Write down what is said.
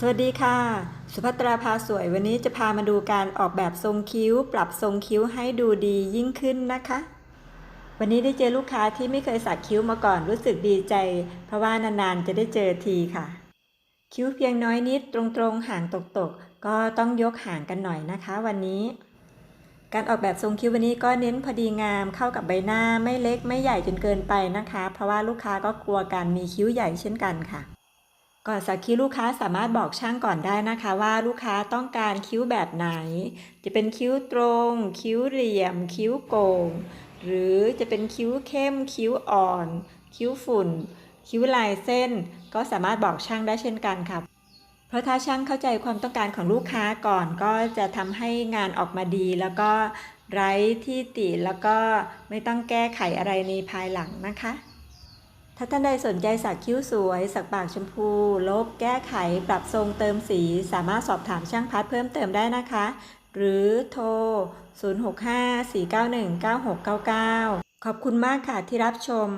สวัสดีค่ะ สุภัตราพาสวยวันนี้จะพามาดูการออกแบบทรงคิ้ว ปรับทรงคิ้วให้ดูดียิ่งขึ้นนะคะ วันนี้ได้เจอลูกค้าที่ไม่เคยสักคิ้วมาก่อนรู้สึกดีใจ เพราะว่านานๆจะได้เจอทีค่ะ คิ้วเพียงน้อยนิดตรงๆ ห่างตกๆ ก็ต้องยกห่างกันหน่อยนะคะ วันนี้ การออกแบบทรงคิ้ววันนี้ก็เน้นพอดีงามเข้ากับใบหน้าไม่เล็กไม่ใหญ่จนเกินไปนะคะ เพราะว่าลูกค้าก็กลัวการมีคิ้วใหญ่เช่นกันค่ะ ก่อนสักคิ้วลูกค้าสามารถบอกช่างก่อนได้นะคะว่าลูกค้าต้องการคิ้วแบบไหน จะเป็นคิ้วตรง คิ้วเหลี่ยม คิ้วโกงหรือจะเป็นคิ้วเข้ม คิ้วอ่อน คิ้วฝุ่น คิ้วลายเส้น ก็สามารถบอกช่างได้เช่นกันค่ะเพราะถ้าช่างเข้าใจความต้องการของลูกค้าก่อนก็จะทำให้งานออกมาดี แล้วก็ไร้ที่ติแล้วก็ไม่ต้องแก้ไขอะไรในภายหลังนะคะ ถ้าท่านใดสนใจสักคิ้วสวย สักปากชมพู ลบ แก้ไข ปรับทรงเติมสี สามารถสอบถามช่างพัดเพิ่มเติมได้นะคะ หรือโทร 065-491-9699 ขอบคุณมากค่ะที่รับชม